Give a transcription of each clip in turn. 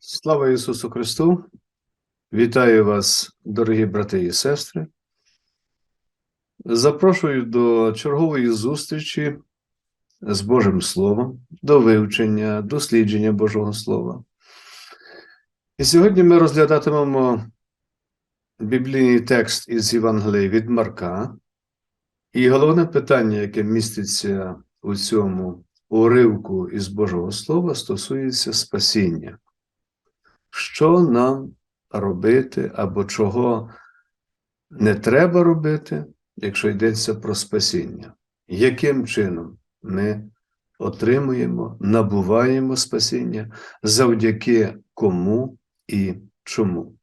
Слава Ісусу Христу! Вітаю вас, дорогі брати і сестри. Запрошую до чергової зустрічі з Божим Словом, до вивчення, дослідження Божого Слова. І сьогодні ми розглядатимемо біблійний текст із Євангелії від Марка. І головне питання, яке міститься у цьому уривку із Божого Слова, стосується спасіння що нам робити або чого не треба робити, якщо йдеться про спасіння, яким чином ми отримуємо, набуваємо спасіння, завдяки кому і чому.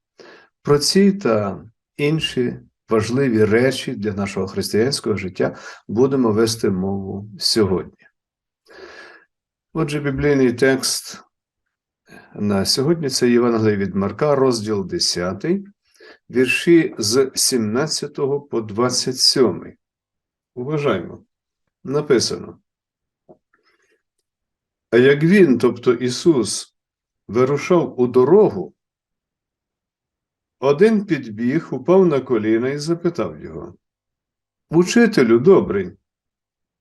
Про ці та інші важливі речі для нашого християнського життя будемо вести мову сьогодні. Отже, біблійний текст на сьогодні це Євангеліє від Марка, розділ 10, вірші з 17 по 27. Уважаємо. Написано. А як він, тобто Ісус, вирушав у дорогу, один підбіг, упав на коліна і запитав його: Учителю добрий,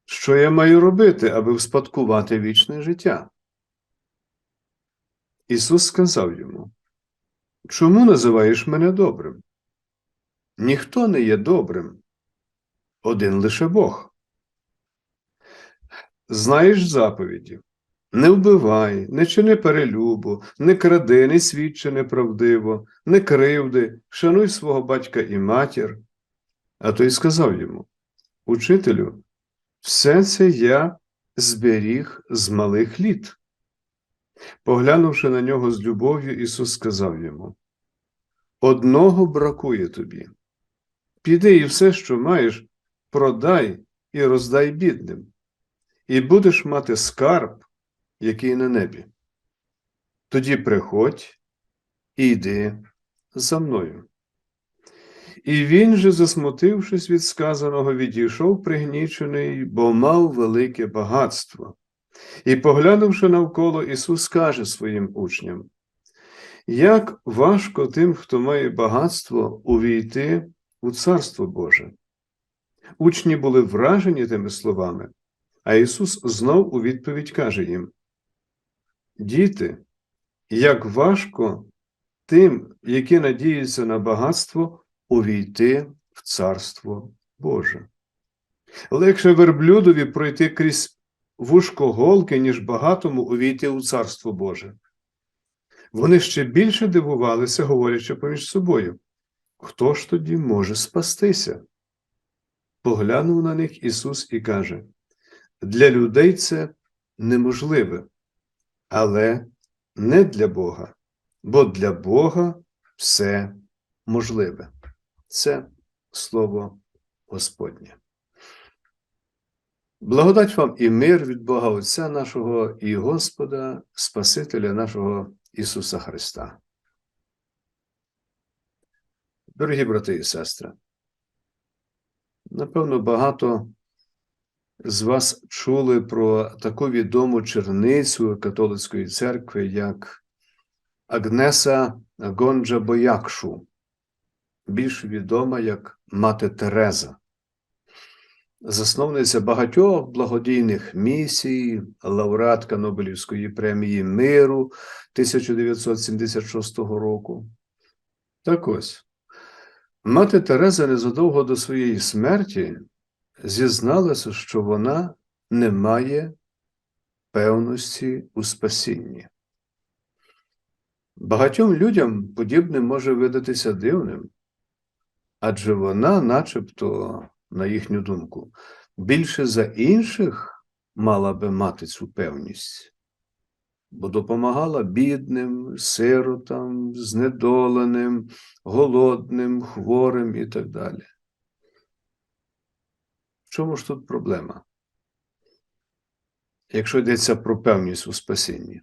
що я маю робити, аби вспадкувати вічне життя? Ісус сказав йому, Чому називаєш мене добрим? Ніхто не є добрим, один лише Бог. Знаєш заповіді не вбивай, не чини перелюбу, не кради, не свідчи неправдиво, не кривди, шануй свого батька і матір. А той сказав йому Учителю, все це я зберіг з малих літ. Поглянувши на нього з любов'ю, Ісус сказав йому: Одного бракує тобі. Піди і все, що маєш, продай і роздай бідним, і будеш мати скарб, який на небі. Тоді приходь і йди за мною. І він же, засмутившись від сказаного, відійшов пригнічений, бо мав велике багатство. І, поглянувши навколо, Ісус каже своїм учням: Як важко тим, хто має багатство, увійти у Царство Боже. Учні були вражені тими словами, а Ісус знов у відповідь каже їм: Діти, як важко тим, які надіються на багатство, увійти в Царство Боже. Легше верблюдові пройти крізь вушко голки, ніж багатому увійти у Царство Боже. Вони ще більше дивувалися, говорячи поміж собою. Хто ж тоді може спастися? Поглянув на них Ісус і каже: Для людей це неможливе, але не для Бога, бо для Бога все можливе. Це Слово Господнє. Благодать вам і мир від Бога Отця нашого і Господа, Спасителя нашого Ісуса Христа. Дорогі брати і сестри, напевно, багато з вас чули про таку відому черницю католицької церкви, як Агнеса Гонджа Боякшу, більш відома як Мати Тереза засновниця багатьох благодійних місій, лауреатка Нобелівської премії миру 1976 року. Так ось, мати Тереза незадовго до своєї смерті зізналася, що вона не має певності у спасінні. Багатьом людям подібне може видатися дивним, адже вона, начебто, на їхню думку, більше за інших мала би мати цю певність, бо допомагала бідним, сиротам, знедоленим, голодним, хворим і так далі. В чому ж тут проблема? Якщо йдеться про певність у спасінні,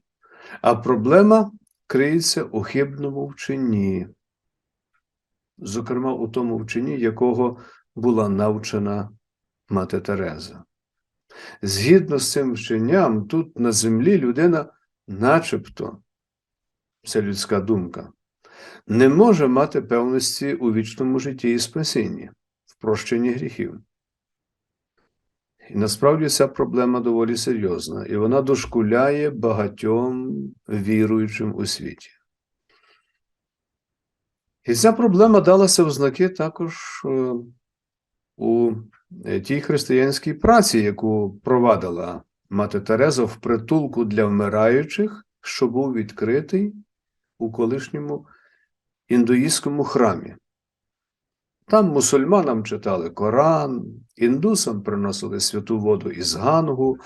а проблема криється у хибному вченні, зокрема у тому вченні, якого була навчена мати Тереза. Згідно з цим вченням, тут на землі людина начебто це людська думка, не може мати певності у вічному житті і спасінні, в прощенні гріхів. І насправді ця проблема доволі серйозна, і вона дошкуляє багатьом віруючим у світі. І ця проблема далася в знаки також е, у е, тій християнській праці, яку провадила мати Тереза в притулку для вмираючих, що був відкритий у колишньому індуїстському храмі. Там мусульманам читали Коран, індусам приносили святу воду із Гангу,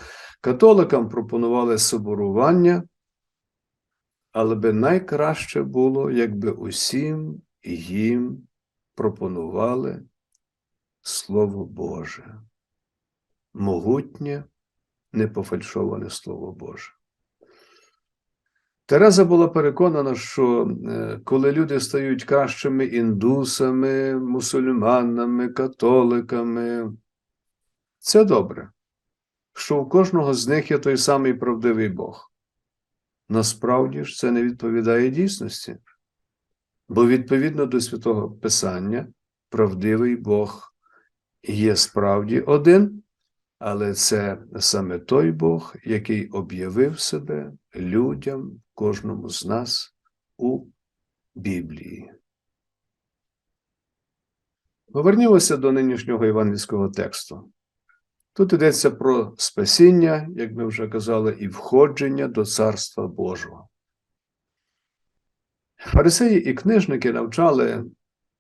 католикам пропонували соборування, але би найкраще було, якби усім їм пропонували Слово Боже, могутнє, непофальшоване Слово Боже. Тереза була переконана, що е, коли люди стають кращими індусами, мусульманами, католиками, це добре, що у кожного з них є той самий правдивий Бог. Насправді ж це не відповідає дійсності, бо відповідно до святого Писання, правдивий Бог є справді один, але це саме той Бог, який об'явив себе людям, кожному з нас у Біблії. Повернімося до нинішнього євангельського тексту. Тут йдеться про спасіння, як ми вже казали, і входження до Царства Божого. Фарисеї і книжники навчали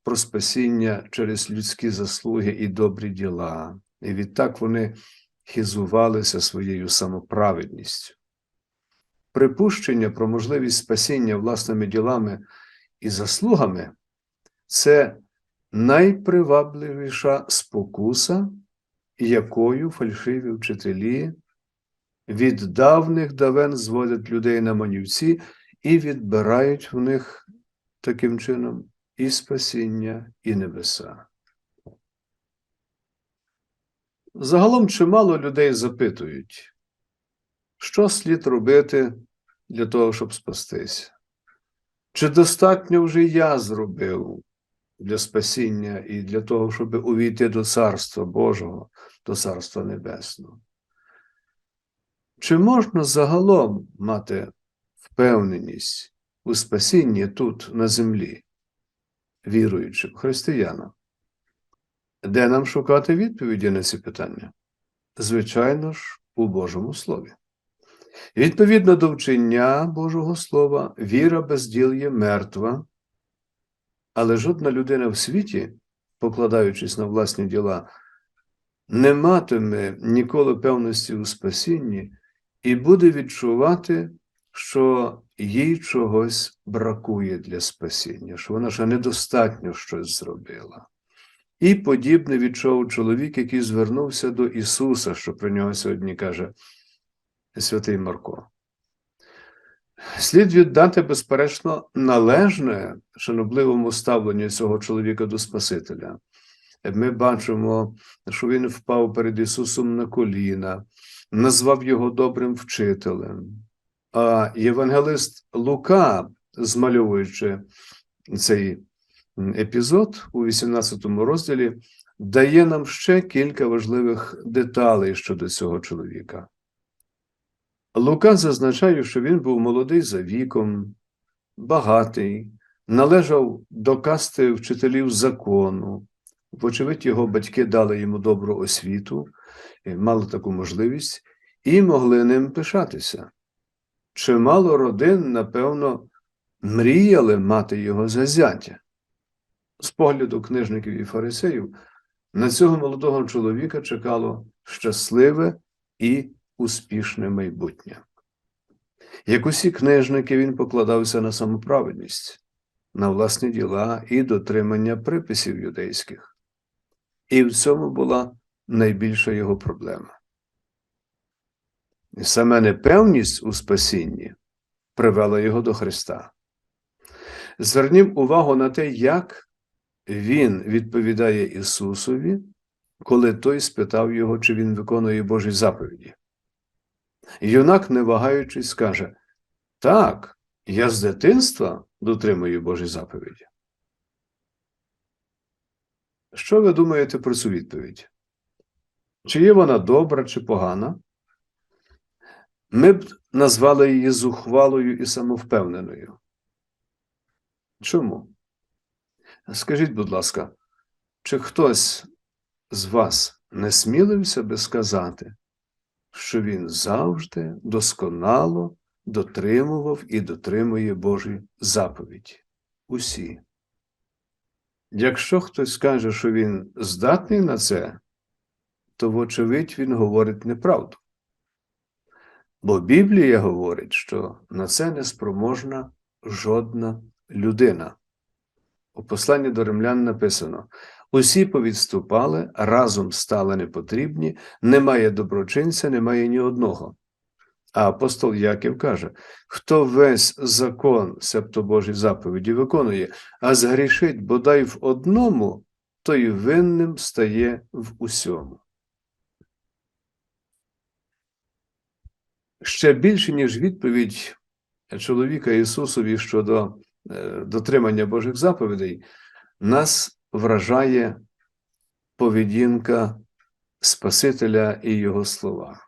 про спасіння через людські заслуги і добрі діла, і відтак вони хизувалися своєю самоправедністю. Припущення про можливість спасіння власними ділами і заслугами це найпривабливіша спокуса, якою фальшиві вчителі від давних давен зводять людей на манівці і відбирають в них таким чином і спасіння, і небеса. Загалом чимало людей запитують, що слід робити для того, щоб спастися? Чи достатньо вже я зробив для спасіння і для того, щоб увійти до Царства Божого, до Царства Небесного? Чи можна загалом мати впевненість у спасінні тут, на землі, віруючим християнам? Де нам шукати відповіді на ці питання? Звичайно ж, у Божому Слові. Відповідно до вчення Божого Слова, віра без діл є мертва, але жодна людина в світі, покладаючись на власні діла, не матиме ніколи певності у спасінні і буде відчувати, що їй чогось бракує для спасіння, що вона ще недостатньо щось зробила. І подібне відчув чоловік, який звернувся до Ісуса, що про нього сьогодні каже святий Марко. Слід віддати, безперечно, належне шанобливому ставленню цього чоловіка до Спасителя. Ми бачимо, що він впав перед Ісусом на коліна, назвав його добрим вчителем. А євангелист Лука, змальовуючи цей епізод у 18 розділі, дає нам ще кілька важливих деталей щодо цього чоловіка. Лука зазначає, що він був молодий за віком, багатий, належав до касти вчителів закону. Вочевидь, його батьки дали йому добру освіту, мали таку можливість, і могли ним пишатися. Чимало родин, напевно, мріяли мати його за зятя. З погляду книжників і фарисеїв, на цього молодого чоловіка чекало щасливе і успішне майбутнє. Як усі книжники, він покладався на самоправедність, на власні діла і дотримання приписів юдейських. І в цьому була найбільша його проблема. І саме непевність у спасінні привела його до Христа. Звернім увагу на те, як він відповідає Ісусові, коли той спитав його, чи він виконує Божі заповіді. Юнак, не вагаючись, скаже: Так, я з дитинства дотримую Божі заповіді. Що ви думаєте про цю відповідь? Чи є вона добра, чи погана? Ми б назвали її зухвалою і самовпевненою. Чому? Скажіть, будь ласка, чи хтось з вас не смілився би сказати, що він завжди досконало дотримував і дотримує Божі заповіді? Усі. Якщо хтось скаже, що він здатний на це, то, вочевидь, він говорить неправду. Бо Біблія говорить, що на це не спроможна жодна людина. У посланні до римлян написано: усі повідступали, разом стали непотрібні, немає доброчинця, немає ні одного. А апостол Яків каже: хто весь закон, себто Божі заповіді, виконує, а згрішить бодай в одному, той винним стає в усьому. Ще більше, ніж відповідь чоловіка Ісусові щодо е, дотримання Божих заповідей, нас вражає поведінка Спасителя і Його слова.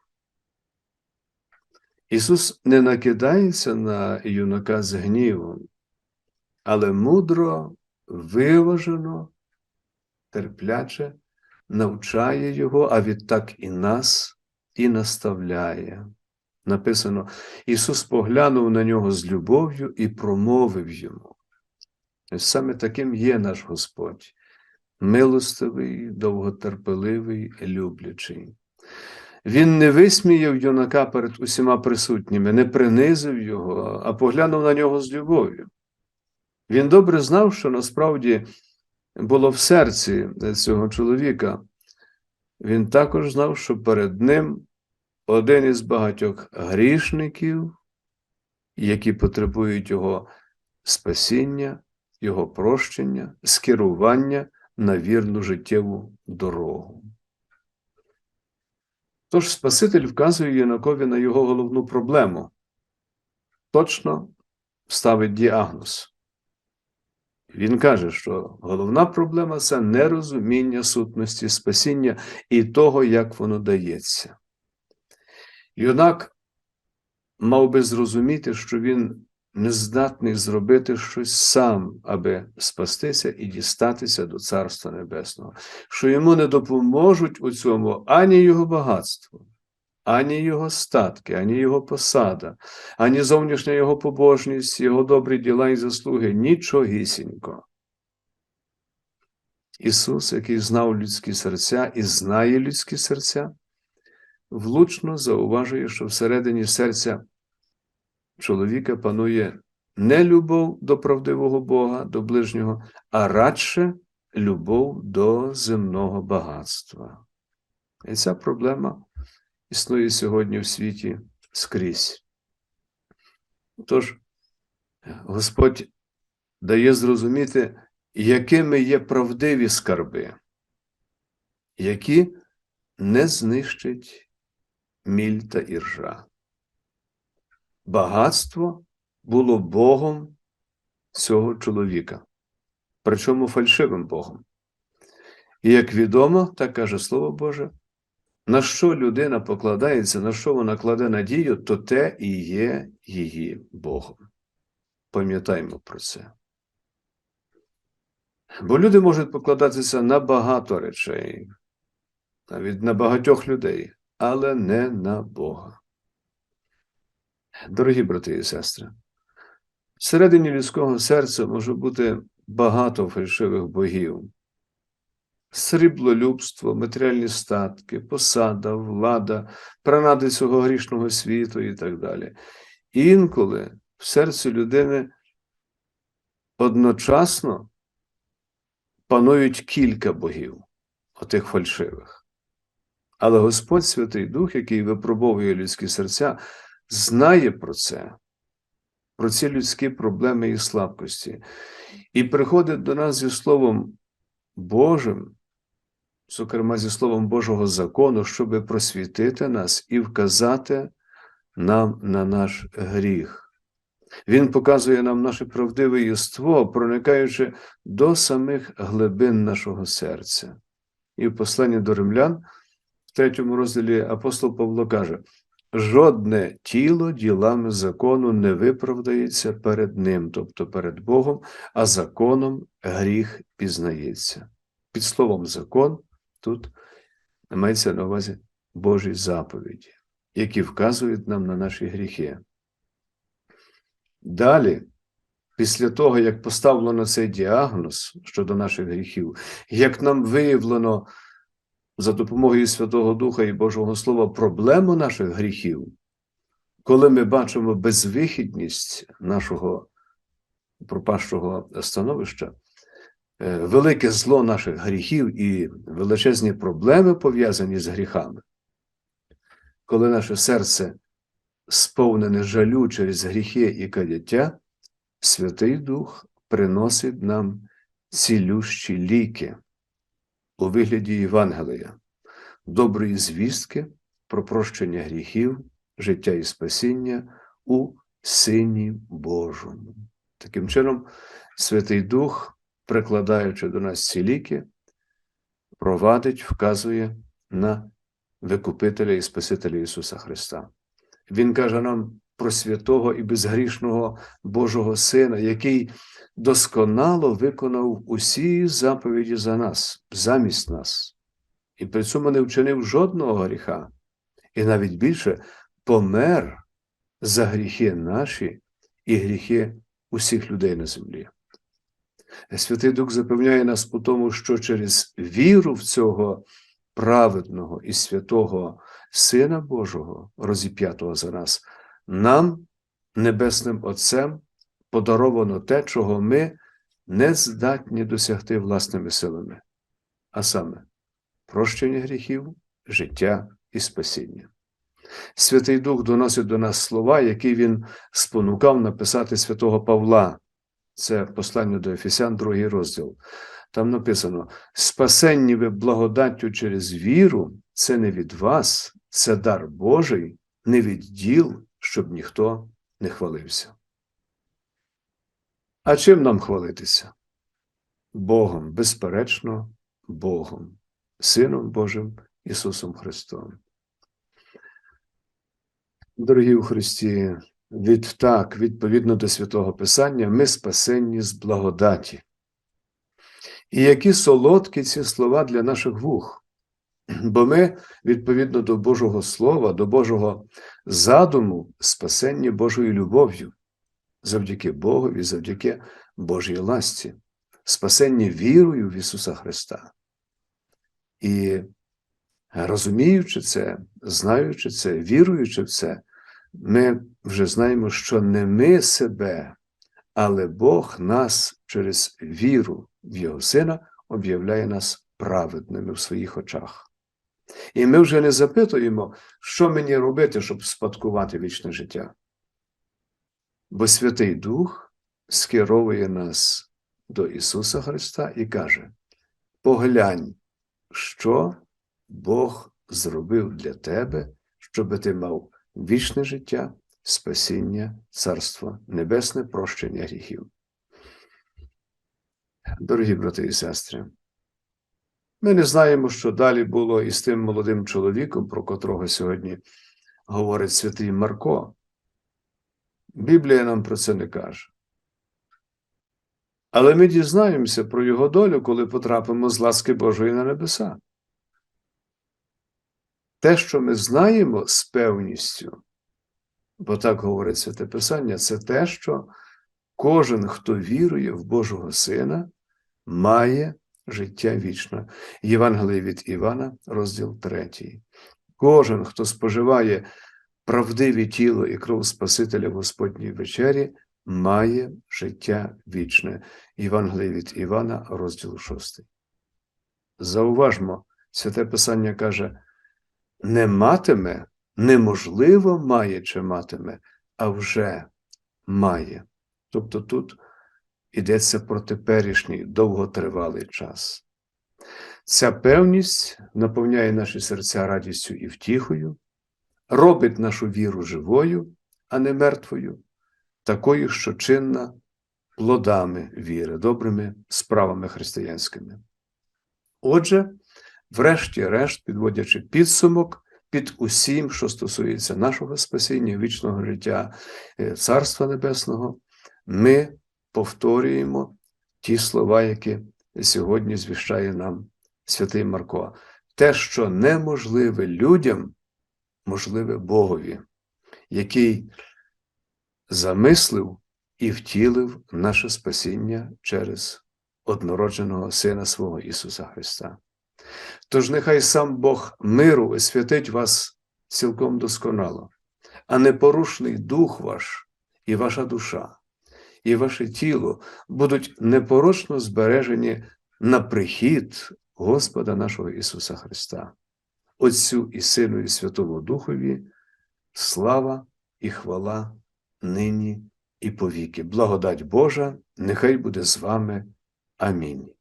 Ісус не накидається на юнака з гнівом, але мудро, виважено, терпляче навчає його, а відтак і нас, і наставляє. Написано: Ісус поглянув на нього з любов'ю і промовив йому. Саме таким є наш Господь, милостивий, довготерпеливий, люблячий. Він не висміяв юнака перед усіма присутніми, не принизив його, а поглянув на нього з любов'ю. Він добре знав, що насправді було в серці цього чоловіка. Він також знав, що перед ним один із багатьох грішників, які потребують його спасіння, його прощення, скерування на вірну життєву дорогу. Тож Спаситель вказує юнакові на його головну проблему. Точно ставить діагноз. Він каже, що головна проблема це нерозуміння сутності спасіння і того, як воно дається. Юнак мав би зрозуміти, що він не здатний зробити щось сам, аби спастися і дістатися до Царства Небесного, що йому не допоможуть у цьому ані його багатство, ані його статки, ані його посада, ані зовнішня його побожність, його добрі діла і заслуги нічогісінько. Ісус, який знав людські серця і знає людські серця, влучно зауважує, що всередині серця чоловіка панує не любов до правдивого Бога, до ближнього, а радше любов до земного багатства. І ця проблема існує сьогодні в світі скрізь. Тож, Господь дає зрозуміти, якими є правдиві скарби, які не знищать міль та іржа багатство було Богом цього чоловіка, причому фальшивим Богом. І як відомо, так каже Слово Боже, на що людина покладається, на що вона кладе надію, то те і є її Богом. Пам'ятаймо про це. Бо люди можуть покладатися на багато речей, навіть на багатьох людей, але не на Бога. Дорогі брати і сестри, всередині людського серця може бути багато фальшивих богів, сріблолюбство, матеріальні статки, посада, влада, пранади цього грішного світу і так далі. Інколи в серці людини одночасно панують кілька богів, отих фальшивих. Але Господь Святий Дух, який випробовує людські серця, знає про це, про ці людські проблеми і слабкості, і приходить до нас зі Словом Божим, зокрема зі Словом Божого закону, щоб просвітити нас і вказати нам на наш гріх. Він показує нам наше правдиве єство, проникаючи до самих глибин нашого серця. І в посланні до римлян, третьому розділі апостол Павло каже: жодне тіло ділами закону не виправдається перед ним, тобто перед Богом, а законом гріх пізнається. Під словом закон тут мається на увазі Божі заповіді, які вказують нам на наші гріхи. Далі, після того, як поставлено цей діагноз щодо наших гріхів, як нам виявлено за допомогою Святого Духа і Божого Слова проблему наших гріхів, коли ми бачимо безвихідність нашого пропащого становища, е, велике зло наших гріхів і величезні проблеми пов'язані з гріхами, коли наше серце сповнене жалю через гріхи і каяття, Святий Дух приносить нам цілющі ліки у вигляді Євангелія, доброї звістки про прощення гріхів, життя і спасіння у Сині Божому. Таким чином, Святий Дух, прикладаючи до нас ці ліки, провадить, вказує на Викупителя і Спасителя Ісуса Христа. Він каже нам про святого і безгрішного Божого Сина, який досконало виконав усі заповіді за нас, замість нас, і при цьому не вчинив жодного гріха, і навіть більше помер за гріхи наші і гріхи усіх людей на землі. Святий Дух запевняє нас у тому, що через віру в цього праведного і святого Сина Божого, розіп'ятого за нас, нам, Небесним Отцем, подаровано те, чого ми не здатні досягти власними силами, а саме прощення гріхів, життя і спасіння. Святий Дух доносить до нас слова, які він спонукав написати святого Павла. Це послання до Ефесян, другий розділ. Там написано: спасенні ви благодаттю через віру, це не від вас, це дар Божий, не від діл, щоб ніхто не хвалився. А чим нам хвалитися? Богом, безперечно, Богом, Сином Божим Ісусом Христом. Дорогі у Христі, відтак, відповідно до святого Писання, ми спасенні з благодаті. І які солодкі ці слова для наших вух. Бо ми, відповідно до Божого Слова, до Божого задуму, спасенні Божою любов'ю, завдяки Богові, завдяки Божій ласці, спасенні вірою в Ісуса Христа. І розуміючи це, знаючи це, віруючи в це, ми вже знаємо, що не ми себе, але Бог нас через віру в Його Сина об'являє нас праведними в своїх очах. І ми вже не запитуємо, що мені робити, щоб спадкувати вічне життя. Бо Святий Дух скеровує нас до Ісуса Христа і каже: поглянь, що Бог зробив для тебе, щоб ти мав вічне життя, спасіння, Царство Небесне, прощення гріхів. Дорогі брати і сестри, ми не знаємо, що далі було із тим молодим чоловіком, про котрого сьогодні говорить святий Марко. Біблія нам про це не каже. Але ми дізнаємося про його долю, коли потрапимо з ласки Божої на небеса. Те, що ми знаємо з певністю, бо так говорить Святе Писання, це те, що кожен, хто вірує в Божого Сина, має життя вічне. Євангеліє від Івана, розділ 3. Кожен, хто споживає правдиві тіло і кров Спасителя Господній вечері, має життя вічне. Євангеліє від Івана, розділ 6. Зауважмо, Святе Писання каже, не матиме, неможливо має чи матиме, а вже має. Тобто тут йдеться про теперішній довготривалий час. Ця певність наповняє наші серця радістю і втіхою, робить нашу віру живою, а не мертвою, такою, що чинна плодами віри, добрими справами християнськими. Отже, врешті-решт, підводячи підсумок під усім, що стосується нашого спасіння, вічного життя е, Царства Небесного, ми повторюємо ті слова, які сьогодні звіщає нам святий Марко. Те, що неможливе людям, можливе Богові, який замислив і втілив наше спасіння через однородженого Сина свого Ісуса Христа. Тож нехай сам Бог миру освятить вас цілком досконало, а непорушний дух ваш і ваша душа, і ваше тіло будуть непорочно збережені на прихід Господа нашого Ісуса Христа, Отцю і Сину, і Святому Духові, слава і хвала нині і повіки. Благодать Божа, нехай буде з вами. Амінь.